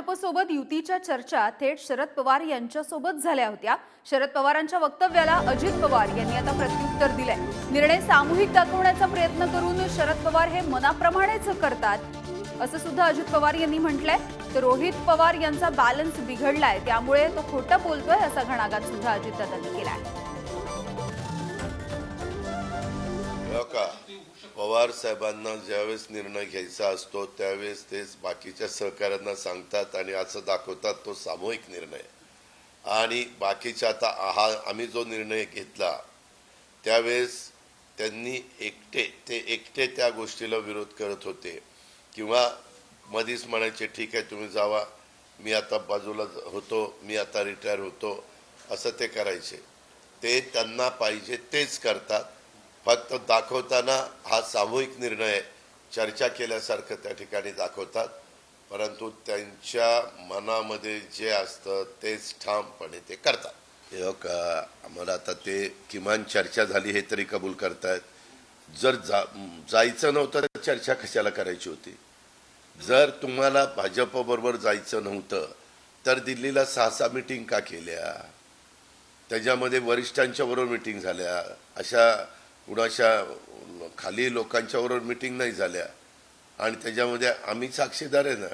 भाजपसोबत युतीच्या चर्चा थेट शरद पवार यांच्यासोबत झाल्या होत्या. शरद पवारांच्या वक्तव्याला अजित पवार यांनी आता प्रत्युत्तर दिलंय. निर्णय सामूहिक दाखवण्याचा प्रयत्न करून शरद पवार हे मनाप्रमाणेच करतात असं सुद्धा अजित पवार यांनी म्हटलंय. तर रोहित पवार यांचा बॅलन्स बिघडलाय त्यामुळे तो खोटं बोलतोय असा घणाघात सुद्धा अजितदादांनी केलाय. पवार साहेबांना ज्यावेळेस निर्णय घ्यायचा असतो त्यावेळेस ते बाकीच्या सहकाऱ्यांना सांगतात आणि असं दाखवतात तो सामूहिक निर्णय. आणि बाकीच्या आता हा आम्ही जो निर्णय घेतला त्यावेळेस त्यांनी एकटे ते एकटे त्या गोष्टीला विरोध करत होते. किंवा मधीच म्हणायचे ठीक आहे तुम्ही जावा. मी आता बाजूला होतो. मी आता रिटायर होतो. असं ते करायचे. ते त्यांना पाहिजे तेच करतात. फक्त दाखवताना हा सामूहिक निर्णय चर्चा केल्यासारखं त्या ठिकाणी दाखवतात. परंतु त्यांच्या मनामध्ये जे असतं तेच ठामपणे ते करतात. हे हो का आम्हाला आता ते किमान चर्चा झाली हे तरी कबूल करतायत. जर जा जायचं नव्हतं तर चर्चा कशाला करायची होती? जर तुम्हाला भाजपबरोबर जायचं नव्हतं तर दिल्लीला सहा सहा मिटिंग का केल्या? त्याच्यामध्ये वरिष्ठांच्या बरोबर मिटिंग झाल्या. अशा कुणाच्या खाली लोकांच्याबरोबर मिटिंग नाही झाल्या. आणि त्याच्यामध्ये आम्ही साक्षीदार आहे ना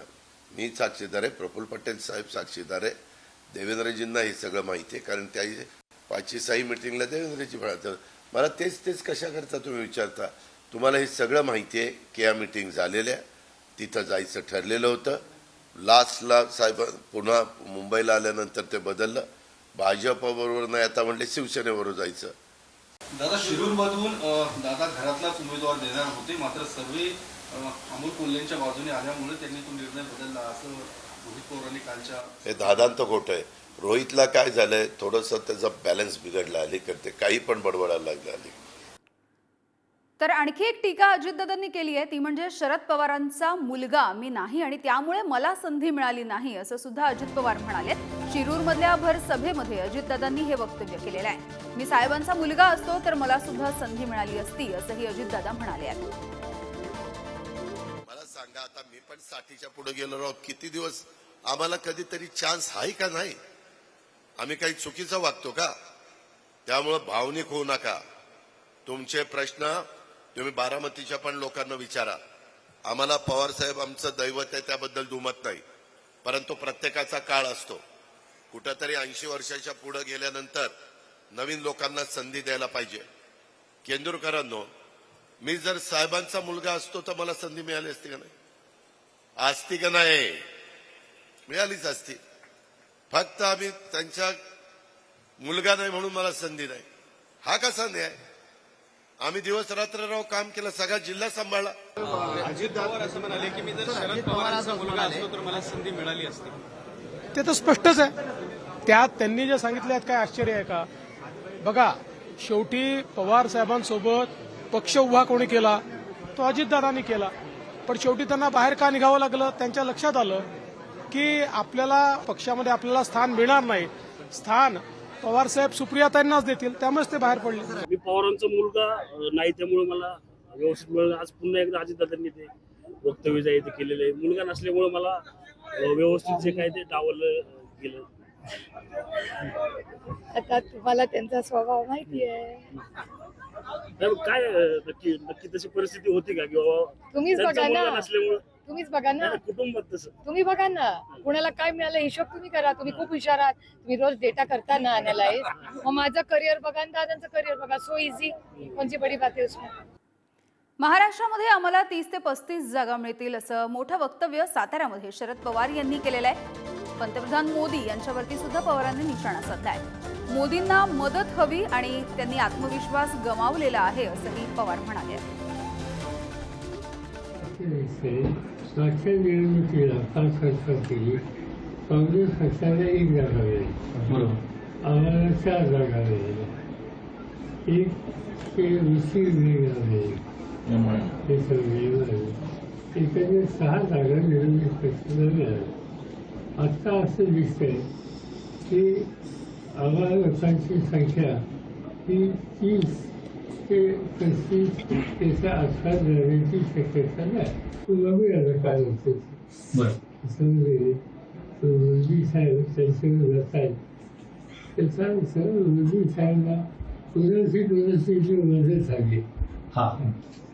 मी साक्षीदार आहे प्रफुल्ल पटेल साहेब साक्षीदार आहे. देवेंद्रजींना हे सगळं माहिती आहे कारण त्या पाचशे साई मिटिंगला देवेंद्रजी म्हणाल मला तेच तेच कशा करता तुम्ही विचारता? तुम्हाला हे सगळं माहिती आहे की या मिटिंग झालेल्या तिथं जायचं ठरलेलं होतं. लास्टला साहेब पुन्हा मुंबईला आल्यानंतर ते बदललं. भाजपबरोबर नाही आता म्हणले शिवसेनेबरोबर जायचं. दादा शिरूर मधून दादा घरातलाच उमेदवार देणार होते मात्र सर्वे अमोल कोल्हेंच्या बाजूने आल्यामुळे त्यांनी तो निर्णय बदलला असं रोहित पवारांनी कालच्या हे दादांत खोटं आहे. रोहितला काय झालंय? थोडंसं त्याचा बॅलन्स बिघडला अलीकडे. काही पण बडबडायला लागलं अलीकडे. तर आणखी एक टीका अजितदादांनी केली आहे ती म्हणजे शरद पवारांचा मुलगा मी नाही आणि त्यामुळे मला संधी मिळाली नाही असं सुद्धा अजित पवार म्हणाले. शिरूरमधल्या भर सभेमध्ये अजितदादांनी हे वक्तव्य केलेलं आहे. मी साहेबांचा मुलगा असतो तर मला सुद्धा संधी मिळाली असती असंही अजितदादा म्हणाले आहेत. मला सांगा आता मी पण साठीच्या पुढे गेलो राहू किती दिवस? आम्हाला कधीतरी चान्स आहे का नाही? आम्ही काही चुकीचं वागतो का? त्यामुळं भावनिक होऊ नका. तुमचे प्रश्न तुम्ही बारामतीच्या पण लोकांना विचारा. आम्हाला पवार साहेब आमचं दैवत आहे त्याबद्दल दुमत नाही. परंतु प्रत्येकाचा काळ असतो. कुठंतरी ऐंशी वर्षाच्या पुढे गेल्यानंतर नवीन लोकांना संधी द्यायला पाहिजे. केंदूरकरांनो मी जर साहेबांचा मुलगा असतो तर मला संधी मिळाली असती का नाही? असती का नाही? मिळालीच असती. फक्त आम्ही त्यांच्या मुलगा नाही म्हणून मला संधी नाही. हा कसा न्याय? आम्ही दिवस रात्र राव काम केलं सगळा जिल्हा सांभाळला. अजित पवार असं म्हणाले की मी जर शरद पवारांचा मुलगा असतो तर मला संधी मिळाली असती. ते तर स्पष्टच आहे. त्यात त्यांनी जे सांगितले आहेत काय आश्चर्य आहे का? बघा शेवटी पवार साहेबांसोबत पक्ष उभा कोणी केला? तो अजितदादांनी केला. पण शेवटी त्यांना बाहेर का निघावं लागलं? त्यांच्या लक्षात आलं की आपल्याला पक्षामध्ये आपल्याला स्थान मिळणार नाही. स्थान पवारसाहेब सुप्रियाताईंनाच देतील त्यामुळेच ते बाहेर पडले. मी पवारांचा मुलगा नाही त्यामुळे मला व्यवस्थित मिळालं आज पुन्हा एकदा अजितदादांनी ते वक्तव्य जे आहे ते केलेलं आहे. मुलगा नसल्यामुळे मला व्यवस्थित जे काय ते डावललं गेलं. आता तुम्हाला त्यांचा स्वभाव माहिती आहे. काय नक्की नक्की तशी परिस्थिती होती का? किंवा तुम्हीच त्यांचा बघा ना. नसल्यामुळे तुम्हीच बघा ना. तुम्ही बघा ना कुणाला काय मिळालं हिशोब तुम्ही करा तुम्ही खूप हुशार आहात. तुम्ही रोज डेटा करता ना अनालाइज मग माझं करिअर बघा आणि दादांचं करिअर बघा. सो इझी कोणची बडी बात आहे उसमें? महाराष्ट्रामध्ये आम्हाला तीस ते पस्तीस जागा मिळतील असं मोठं वक्तव्य साताऱ्यामध्ये शरद पवार यांनी केलेलं आहे. पंतप्रधान मोदी यांच्यावरती सुद्धा पवारांनी निशाणा साधलाय. मोदींना मदत हवी आणि त्यांनी आत्मविश्वास गमावलेला आहे असंही पवार म्हणाले. मागच्या निवडणुकीला पाच वर्षापूर्वी काँग्रेस पक्षाला एक जागा मिळाली. आम्हाला चार जागा मिळाल्या. एक ते उशीर मिळाली. हे सगळे मिळाले. एकंदर सहा जागा निवडणूक पक्षाला मिळाल्या आत्ता असं दिसतंय की आम्हाला लोकांची संख्या ही तीस ते पस्तीस त्याच्या आसपास जाण्याची शक्यता नाही. काय होतं समजेल साहेब सर साहेबांना मदत झाली हा.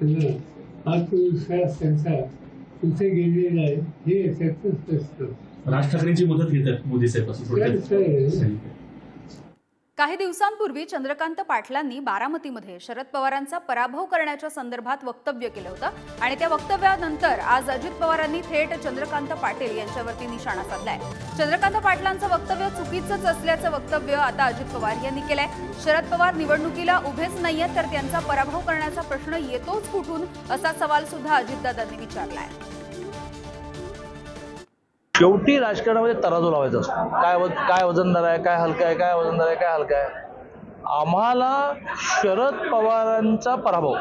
त्यांना आत्मविश्वास त्यांचा तिथे गेलेला आहे हे. याच्यातून स्पष्ट राज ठाकरेंची मदत घेतात मोदी साहेब असं थोडक्यात तर सांगितलं. काही दिवसांपूर्वी चंद्रकांत पाटलांनी बारामतीमध्ये शरद पवारांचा पराभव करण्याच्या संदर्भात वक्तव्य केलं होतं आणि त्या वक्तव्यानंतर आज अजित पवारांनी थेट चंद्रकांत पाटील यांच्यावरती निशाणा साधलाय. चंद्रकांत पाटलांचं वक्तव्य चुकीचंच असल्याचं वक्तव्य आता अजित पवार यांनी केलंय. शरद पवार निवडणुकीला उभेच नाहीयेत तर त्यांचा पराभव करण्याचा प्रश्न येतोच कुठून असा सवाल सुद्धा अजितदादांनी विचारलाय. शेवटी राजकारणामध्ये तराजू लावायचा असतो. काय वज काय वजनदार आहे काय हलका आहे काय वजनदार आहे काय हलका आहे. आम्हाला शरद पवारांचा पराभव.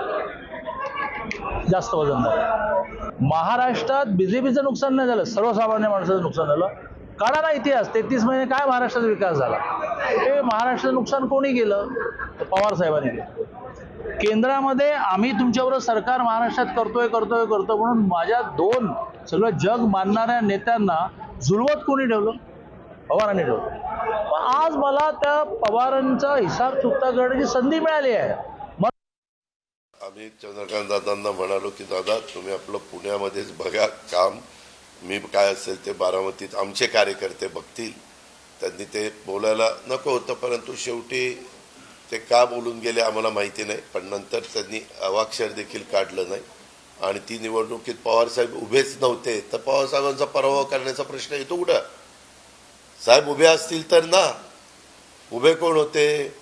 जास्त वजनदार महाराष्ट्रात बीजेपीचं नुकसान नाही झालं. सर्वसामान्य माणसाचं नुकसान झालं. काढा ना इतिहास. तेहतीस महिने काय महाराष्ट्राचा विकास झाला? हे महाराष्ट्राचं नुकसान कोणी केलं? तर पवार साहेबांनी केलं. केंद्रामध्ये आम्ही तुमच्याबरोबर सरकार महाराष्ट्रात करतोय करतोय करतो म्हणून माझ्या दोन सगळं जग मानणाऱ्या नेत्यांना जुळवत कोणी ठेवलं? पवारांनी ठेवलं. पण आज मला त्या पवारांचा हिसाब चुकता करण्याची संधी मिळाली आहे. आम्ही चंद्रकांत दादांना म्हणालो की दादा तुम्ही आपलं पुण्यामध्येच बघा काम. मी काय असेल ते बारामतीत आमचे कार्यकर्ते बघतील. त्यांनी ते बोलायला नको होतं परंतु शेवटी ते का बोलून गेले आम्हाला माहिती नाही. पण नंतर त्यांनी अवाक्षर देखील काढलं नाही. आणि ती निवडणुकीत पवारसाहेब उभेच नव्हते. तर पवारसाहेबांचा पराभव करण्याचा प्रश्न येतो कुठं? साहेब उभे असतील तर ना. उभे कोण होते?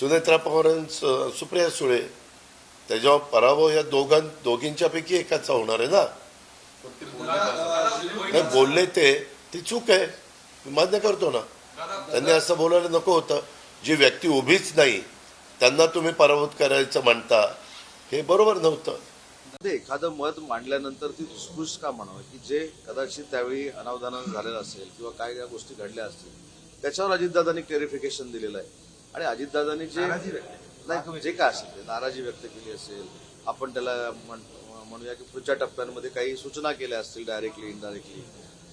सुनेत्रा पवार सुप्रिया सुळे. त्याच्यावर पराभव या दोघां दोघींच्यापैकी एकाचा होणार आहे ना. नाही बोलले ते. ती चूक आहे. मी मान्य करतो ना. त्यांनी असं बोलायला नको होतं. जी व्यक्ती उभीच नाही त्यांना तुम्ही पराभूत करायचं म्हणता हे बरोबर नव्हतं. ते एखादं मत मांडल्यानंतर ती धुसफूस का म्हणावं? की जे कदाचित त्यावेळी अनावधानानं झालेलं असेल किंवा काय या गोष्टी घडल्या असतील त्याच्यावर अजितदादांनी क्लेरिफिकेशन दिलेलं आहे. आणि अजितदादांनी जे नाही जे काय असेल ते नाराजी व्यक्त केली असेल आपण त्याला म्हण- म्हणूया की पुढच्या टप्प्यांमध्ये काही सूचना केल्या असतील डायरेक्टली इनडायरेक्टली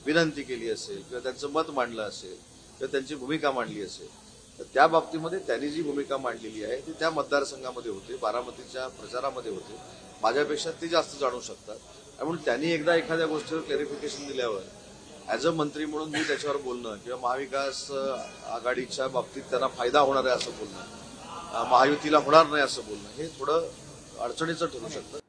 विनंती केली असेल किंवा त्यांचं मत मांडलं असेल किंवा त्यांची भूमिका मांडली असेल तर त्या बाबतीमध्ये त्यांनी जी भूमिका मांडलेली आहे ती त्या मतदारसंघामध्ये होते बारामतीच्या प्रचारामध्ये होते. माझ्यापेक्षा ते जास्त जाणू शकतात. म्हणून त्यांनी एकदा एखाद्या गोष्टीवर क्लॅरिफिकेशन दिल्यावर ॲज अ मंत्री म्हणून मी त्याच्यावर बोलणं किंवा महाविकास आघाडीच्या बाबतीत त्यांना फायदा होणार आहे असं बोलणं महायुतीला होणार नाही असं बोलणं हे थोडं अडचणीचं ठरू शकतं.